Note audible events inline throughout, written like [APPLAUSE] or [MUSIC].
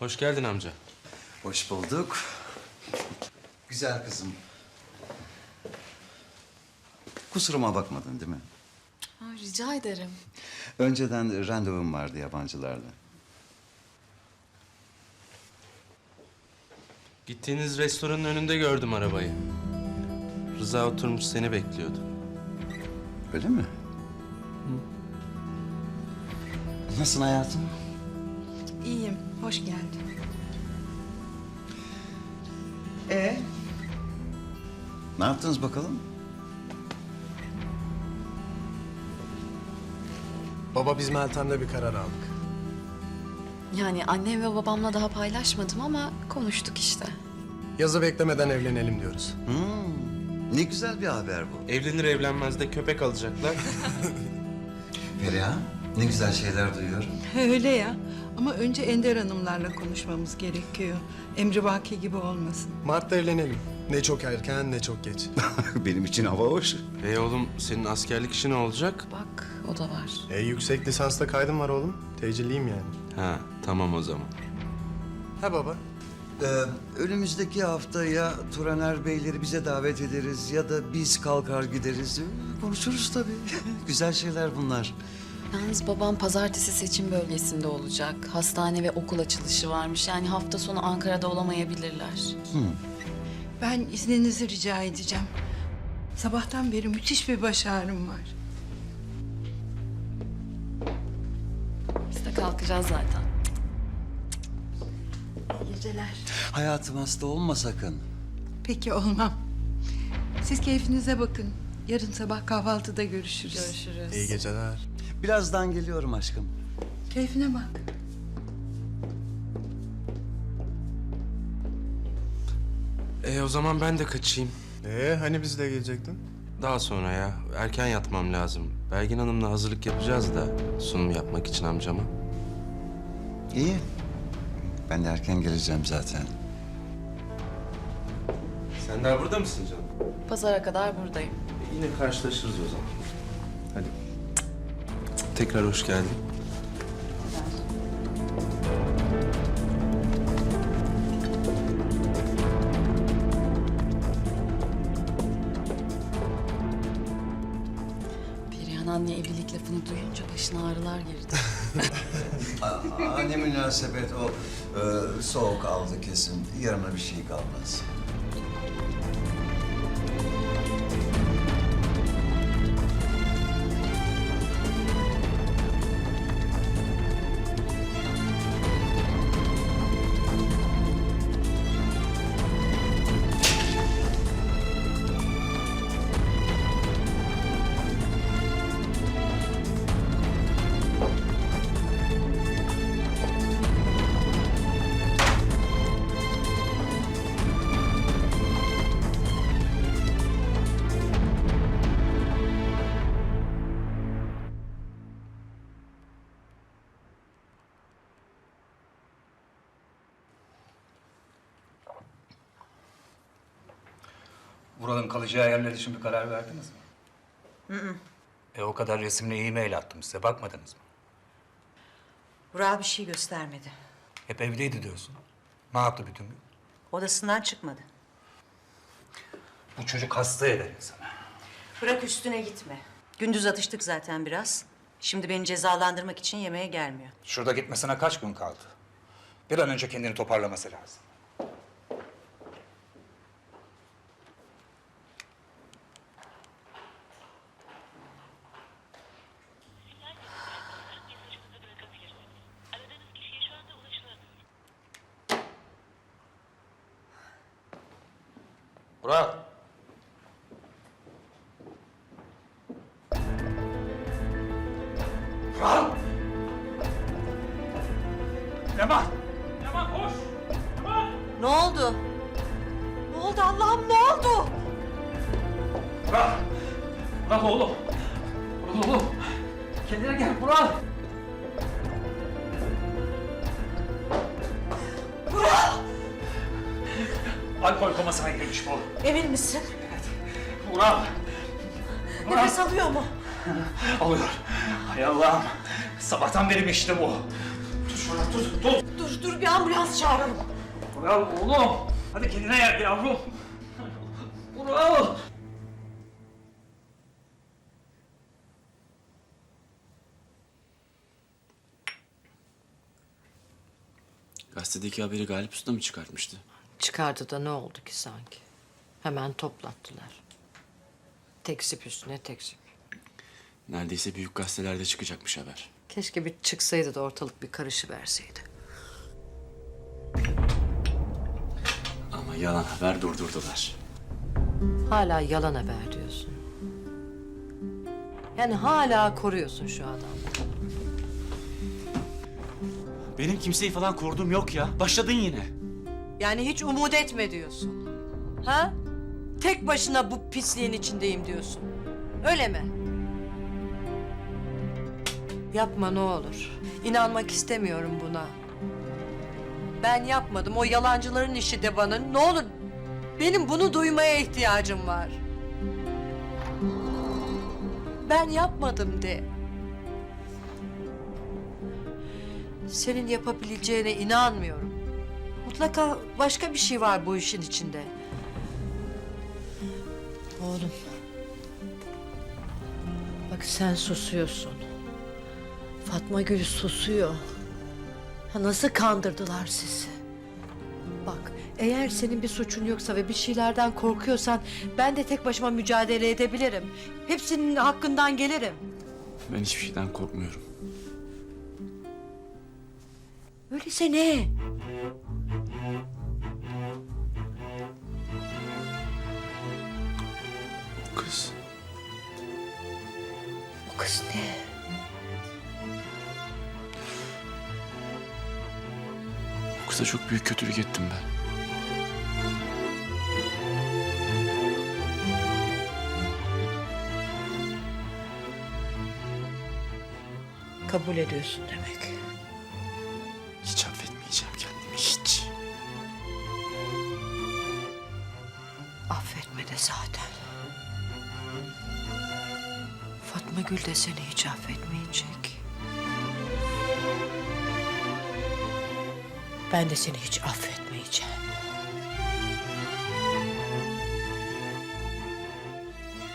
Hoş geldin amca. Hoş bulduk. Güzel kızım. Kusuruma bakmadın değil mi? Ha, rica ederim. Önceden randevum vardı yabancılarla. Gittiğiniz restoranın önünde gördüm arabayı. Rıza oturmuş seni bekliyordu. Öyle mi? Nasılsın hayatım? İyiyim, hoş geldin. Ee? Ne yaptınız bakalım? Baba biz Meltem'le bir karar aldık. Yani annem ve babamla daha paylaşmadım ama konuştuk işte. Yazı beklemeden evlenelim diyoruz. Hmm, ne güzel bir haber bu. Evlenir evlenmez de köpek alacaklar. [LAUGHS] Feriha, ne güzel şeyler duyuyorum. Öyle ya. Ama önce Ender Hanımlarla konuşmamız gerekiyor. Emri Baki gibi olmasın. Mart'ta evlenelim. Ne çok erken ne çok geç. [LAUGHS] [LAUGHS] Benim için hava hoş. e oğlum senin askerlik işi ne olacak? Bak o da var. e yüksek lisansta kaydım var oğlum. Tecilliyim yani. Ha tamam o zaman. Ha baba. Ee, önümüzdeki hafta ya Turaner Beyleri bize davet ederiz ya da biz kalkar gideriz. Ee, Konuşuruz tabii. [LAUGHS] güzel şeyler bunlar. Yalnız babam pazartesi seçim bölgesinde olacak. Hastane ve okul açılışı varmış. Yani hafta sonu Ankara'da olamayabilirler. Ben izninizi rica edeceğim. Sabahtan beri müthiş bir baş ağrım var. Biz de kalkacağız zaten. İyi geceler. Hayatım hasta olma sakın. Peki olmam. Siz keyfinize bakın. Yarın sabah kahvaltıda görüşürüz. Görüşürüz. İyi geceler. Birazdan geliyorum aşkım. Keyfine bak. E o zaman ben de kaçayım. Ee hani biz de gelecektin? Daha sonra ya. Erken yatmam lazım. Belgin Hanım'la hazırlık yapacağız da sunum yapmak için amcama. İyi. Ben de erken geleceğim zaten. Sen daha burada mısın canım? Pazara kadar buradayım. E, yine karşılaşırız o zaman. Hadi. Tekrar hoş geldin. Perihan anne evlilik lafını duyunca başına ağrılar girdi. [LAUGHS] Aa, ne münasebet o e, soğuk aldı kesin. Yarına bir şey kalmaz. Buranın kalacağı yerler için bir karar verdiniz mi? E o kadar resimle e-mail attım size. Bakmadınız mı? Burak bir şey göstermedi. Hep evdeydi diyorsun. Ne yaptı bütün gün? Odasından çıkmadı. Bu çocuk hasta eder insanı. Bırak üstüne gitme. Gündüz atıştık zaten biraz. Şimdi beni cezalandırmak için yemeğe gelmiyor. Şurada gitmesine kaç gün kaldı? Bir an önce kendini toparlaması lazım. Burak! Leman! Ne oldu? Ne oldu Allah'ım ne oldu? Burak! Burak oğlum! Burak oğlum! Kendine gel Burak! Burak! Alkol komasına girmiş bu. Emin misin? Burak! Nefes alıyor mu? Alıyor. Hay Allah'ım. Sabahtan beri mi işte bu? Tut şunu. Dur dur bir ambulans çağıralım. Ural oğlum. Hadi kendine gel yavrum. Ural. Gazetedeki haberi Galip Usta mı çıkartmıştı? Çıkardı da ne oldu ki sanki? Hemen toplattılar. Tekzip üstüne tekzip. Neredeyse büyük gazetelerde çıkacakmış haber. Keşke bir çıksaydı da ortalık bir karışıverseydi. Ama yalan haber durdurdular. Hala yalan haber diyorsun. Yani hala koruyorsun şu adamı. Benim kimseyi falan koruduğum yok ya. Başladın yine. Yani hiç umut etme diyorsun. Ha? Tek başına bu pisliğin içindeyim diyorsun. Öyle mi? Yapma ne olur. İnanmak istemiyorum buna. Ben yapmadım. O yalancıların işi de bana. Ne olur benim bunu duymaya ihtiyacım var. Ben yapmadım de. Senin yapabileceğine inanmıyorum. Mutlaka başka bir şey var bu işin içinde. Oğlum. Bak sen susuyorsun. Fatma Gül susuyor. Ha, nasıl kandırdılar sizi? Bak eğer senin bir suçun yoksa ve bir şeylerden korkuyorsan ben de tek başıma mücadele edebilirim. Hepsinin hakkından gelirim. Ben hiçbir şeyden korkmuyorum. Öyleyse ne? Çok büyük kötülük ettim ben. Kabul ediyorsun demek. Hiç affetmeyeceğim kendimi hiç. Affetme de zaten. Fatma Gül de seni hiç affetmeyecek. Ben de seni hiç affetmeyeceğim.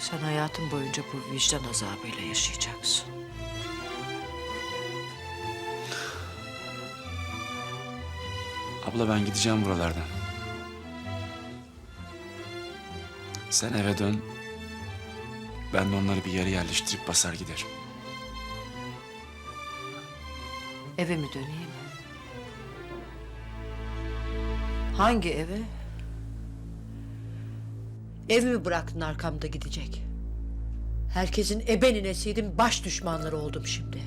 Sen hayatın boyunca bu vicdan azabıyla yaşayacaksın. Abla ben gideceğim buralardan. Sen eve dön. Ben de onları bir yere yerleştirip basar giderim. Eve mi döneyim? Hangi eve? Ev mi bıraktın arkamda gidecek? Herkesin ebe ninesiydim, baş düşmanları oldum şimdi.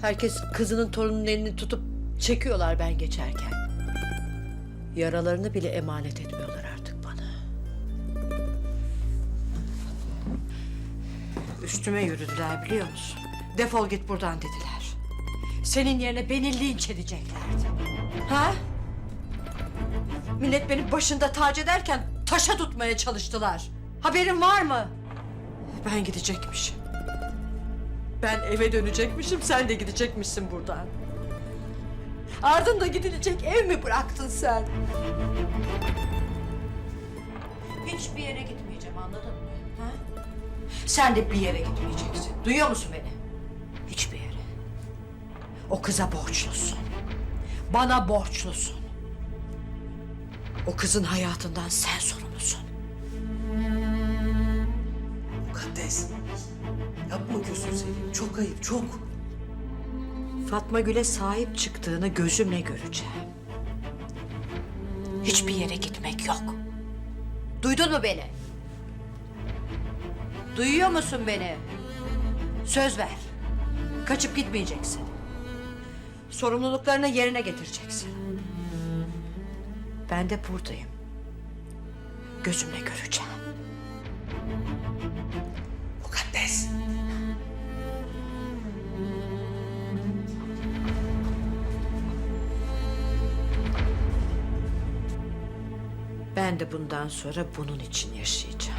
Herkes kızının torununun elini tutup çekiyorlar ben geçerken. Yaralarını bile emanet etmiyorlar artık bana. Üstüme yürüdüler biliyor musun? Defol git buradan dediler. Senin yerine beni linç edeceklerdi. Ha? Millet beni başında tac ederken taşa tutmaya çalıştılar. Haberin var mı? Ben gidecekmişim. Ben eve dönecekmişim, sen de gidecekmişsin buradan. Ardında gidilecek ev mi bıraktın sen? Hiçbir yere gitmeyeceğim anladın mı? Ha? Sen de bir yere gitmeyeceksin. Duyuyor musun beni? Hiçbir yere. O kıza borçlusun. Bana borçlusun. O kızın hayatından sen sorumlusun. Mukaddes. Yapma gözünü seveyim. Çok ayıp, çok. Fatma Gül'e sahip çıktığını gözümle göreceğim. Hiçbir yere gitmek yok. Duydun mu beni? Duyuyor musun beni? Söz ver. Kaçıp gitmeyeceksin. Sorumluluklarını yerine getireceksin. Ben de buradayım. Gözümle göreceğim. Mukaddes. Ben de bundan sonra bunun için yaşayacağım.